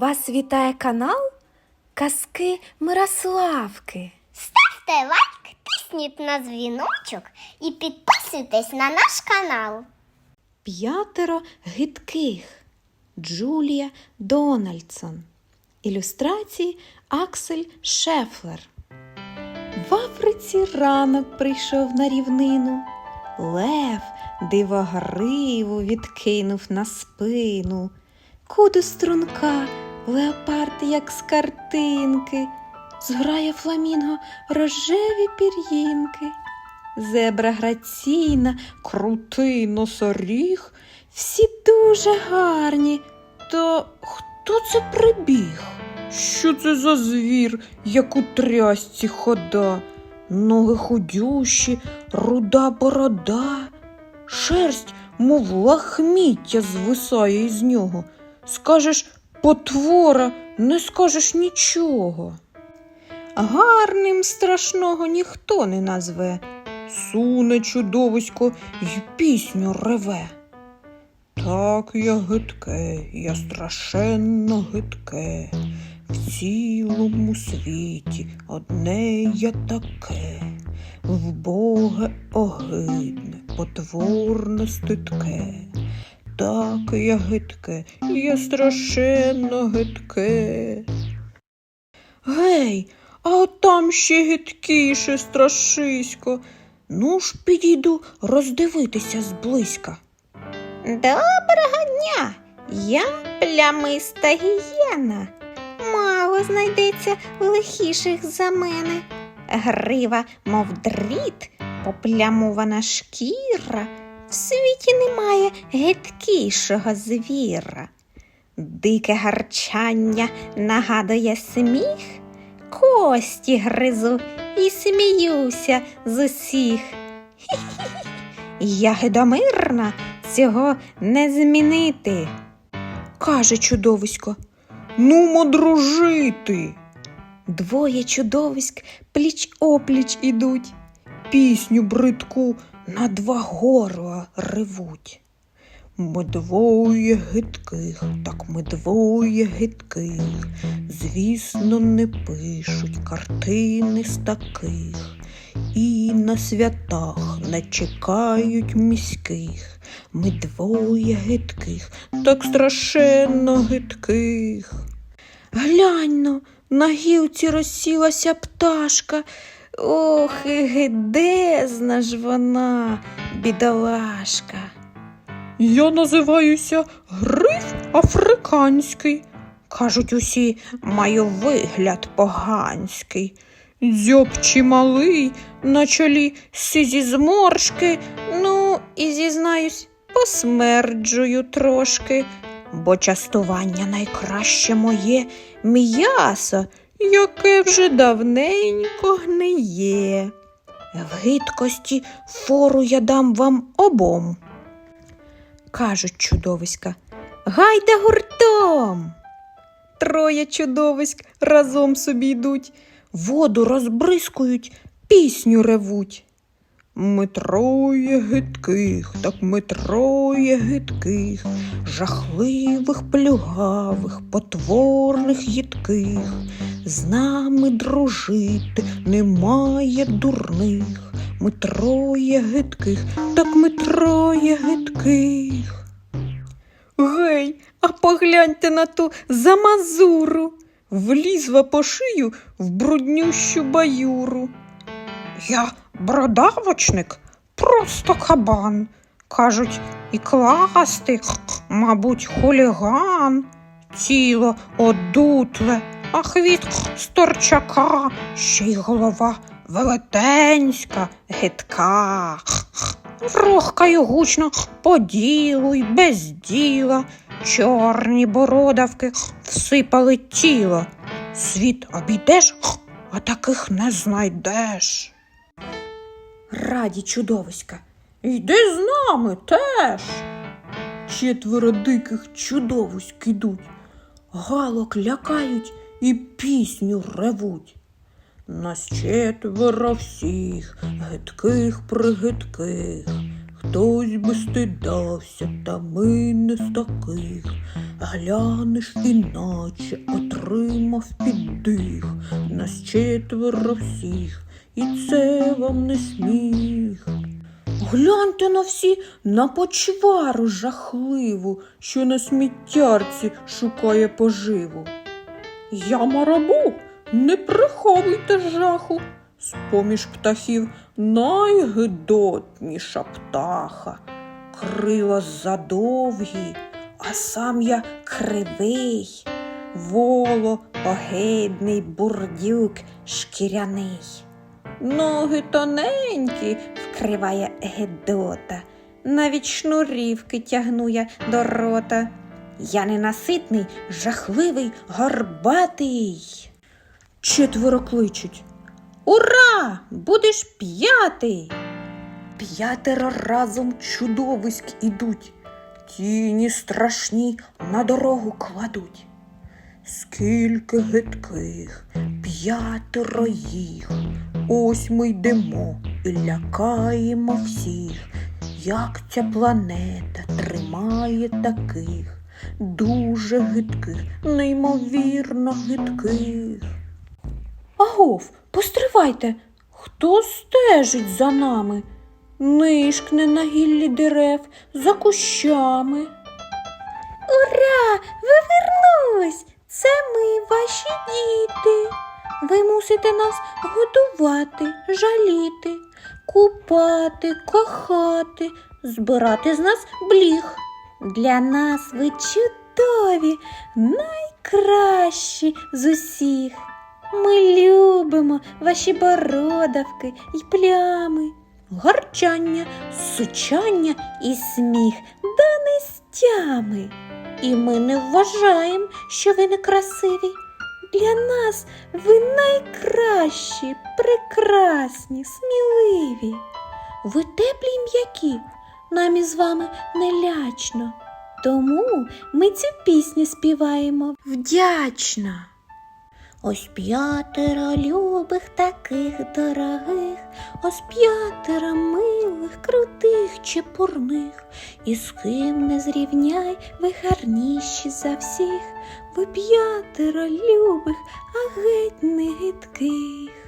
Вас вітає канал Казки Мирославки. Ставте лайк, тисніть на дзвіночок і підписуйтесь на наш канал. П'ятеро гидких Джулія Дональдсон. Ілюстрації Аксель Шефлер. В Африці ранок прийшов на рівнину. Лев дивогриву відкинув на спину. Куди струнка, леопард, як з картинки, зграє фламінго рожеві пір'їнки. Зебра граційна, крутий носоріг, всі дуже гарні. То хто це прибіг? Що це за звір, як у трясці хода? Ноги худющі, руда борода, шерсть, мов лахміття, звисає із нього. Скажеш потвора, не скажеш нічого. Гарним страшного ніхто не назве, суне чудовисько й пісню реве. Так я гидке, я страшенно гидке, в цілому світі одне я таке, вбоге огидне, потворне стидке. Так я гидке, я страшенно гидке. Гей, а от там ще гидкіше страшисько. Ну ж підійду роздивитися зблизька. Доброго дня! Я плямиста гієна. Мало знайдеться лихіших за мене. Грива, мов дріт, поплямована шкіра. В світі немає гидкішого звіра. Дике гарчання нагадує сміх, кості гризу і сміюся з усіх. Хі-хі-хі. Я гидомирна, цього не змінити. Каже чудовисько. Нумо дружити. Двоє чудовиськ пліч опліч ідуть, пісню бридку на два горла ревуть. Ми двоє гидких, так ми двоє гидких, звісно, не пишуть картини з таких, і на святах не чекають міських. Ми двоє гидких, так страшенно гидких. Гляньно, на гілці розсілася пташка. Ох, і гидезна ж вона, бідолашка. Я називаюся Гриф Африканський. Кажуть усі, маю вигляд поганський. Дзьоб чималий, на чолі сизі зморшки, ну і зізнаюсь, посмерджую трошки, бо частування найкраще моє м'ясо, яке вже давненько гниє. В гидкості фору я дам вам обом кажуть чудовиська. Гайда гуртом. Троє чудовиськ разом собі йдуть, воду розбризкують, пісню ревуть. Ми троє гидких, так ми троє гидких, жахливих, плюгавих, потворних їдких. З нами дружити немає дурних. Ми троє гидких, так ми троє гидких. Гей, а погляньте на ту замазуру. Влізла по шию в бруднющу баюру. Я бродавочник, просто кабан. Кажуть, і класти, мабуть, хуліган. Тіло одутле, а хвіст з торчака, ще й голова велетенська, гидка. Рохкаю гучно по ділу без діла. Чорні бородавки всипали тіло. Світ обійдеш, а таких не знайдеш. Раді чудовиська, йди з нами теж. Четверо диких чудовиськ ідуть, галок лякають і пісню ревуть. Нас четверо всіх, гидких пригидких, хтось би стидався, та ми не з таких. Глянеш, іначе отримав піддих. Нас четверо всіх, і це вам не сміх. Гляньте на всі на почвару жахливу, що на сміттярці шукає поживу. Я марабу, не приховуйте жаху. З-поміж птахів найгидотніша птаха. Крила задовгі, а сам я кривий, воло огидний бурдюк шкіряний. Ноги тоненькі вкриває гедота, навіть шнурівки тягну я до рота. Я ненаситний, жахливий, горбатий. Четверо кличуть. Ура! Будеш п'ятий. П'ятеро разом чудовиськ ідуть, тіні страшні на дорогу кладуть. Скільки гидких, п'ятеро їх. Ось ми йдемо і лякаємо всіх, як ця планета тримає таких, дуже гидких, неймовірно гидких. Агов, постривайте, хто стежить за нами? Нишкне на гіллі дерев за кущами. Ура! Ви вернулись! Це ми, ваші діти. Ви мусите нас годувати, жаліти, купати, кохати, збирати з нас бліг. Для нас ви чудові, найкращі з усіх. Ми любимо ваші бородавки й плями, гарчання, сучання і сміх до нестями. І ми не вважаємо, що ви некрасиві. Для нас ви найкращі, прекрасні, сміливі. Ви теплі й м'які, нам із вами не лячно. Тому ми цю пісню співаємо вдячно. Ось п'ятеро любих таких дорогих, ось п'ятеро милих, крутих, чепурних, і з ким не зрівняй, ви гарніші за всіх, ви п'ятеро любих, а геть не гидких.